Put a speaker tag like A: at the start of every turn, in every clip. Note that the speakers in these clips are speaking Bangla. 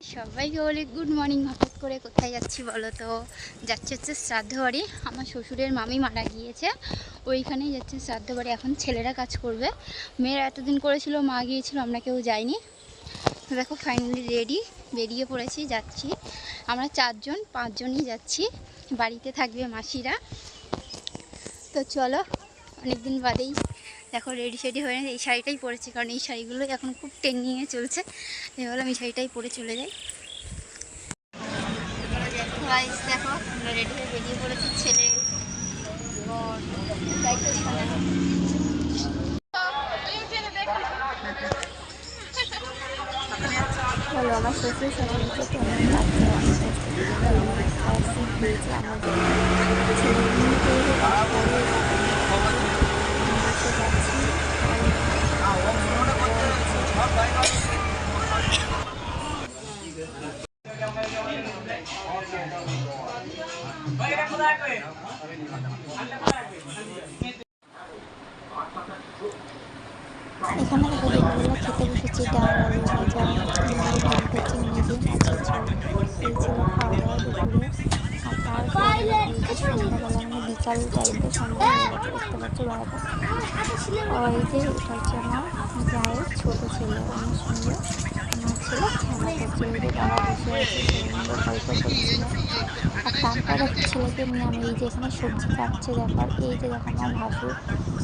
A: সবাইকে বলি গুড মর্নিং হঠাৎ করে কোথায় যাচ্ছি বলো তো? যাচ্ছে হচ্ছে শ্রাদ্ধ বাড়ি আমার শ্বশুরের মামি মারা গিয়েছে। ওইখানেই যাচ্ছে শ্রাদ্ধ বাড়ি এখন ছেলেরা কাজ করবে। মেয়েরা এতদিন করেছিল, মা গিয়েছিল, আমরা কেউ যাইনি। দেখো ফাইনালি রেডি বেরিয়ে পড়েছি, যাচ্ছি। আমরা চারজন, পাঁচজনই যাচ্ছি। বাড়িতে থাকবে মাসিরা। তো চলো অনেকদিন বাদেই দেখো রেডি সেডি হয়ে এই শাড়িটাই পরেছি কারণ এই শাড়িগুলো এখন খুব ট্রেন্ডিংয়ে চলছে। তাই বললাম এই শাড়িটাই পরে চলে যাই। Guys, দেখো আমরা রেডি হয়ে বেরিয়ে পড়েছি ছেলে তো
B: কেমন লাগছে ছেলে এখানে দুপুরবেলা খেতে বসেছি। ডাল আলু ভাজা আর ভাত হচ্ছে নিজে মাছের ঝোল এই ছিল খাওয়া দাওয়া বিকাল টাইমে সন্ধ্যা দেখতে পাচ্ছি বারোটা আর এই যে এটা হচ্ছে আমার জায়ের ছোটো ছেলে আমার আর তারপর একটা ছেলেকে আমি এই যে এখানে সবজি কাটছে ব্যাপার এই যে দেখো আমার ভাসুর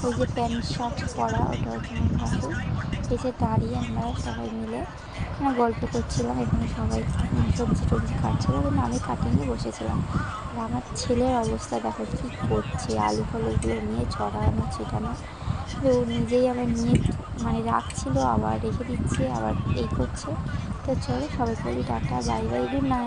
B: ওই যে প্যান্ট শার্ট পরা ওটা হচ্ছে আমার ভাসুর যে দাঁড়িয়ে আমরা সবাই মিলে গল্প করছিলাম এখানে সবাই সবজি টবজি কাটছিল কিন্তু আমি কাটিয়ে বসেছিলাম আর আমার ছেলের অবস্থা দেখো কী করছে আলু ফালুগুলো নিয়ে ছড়ানো ছিটানো ও নিজেই আবার নিয়ে মানে রাখছিল, আবার রেখে দিচ্ছে, আবার এই করছে। তো চলো সবাই বলি tata bye bye good night.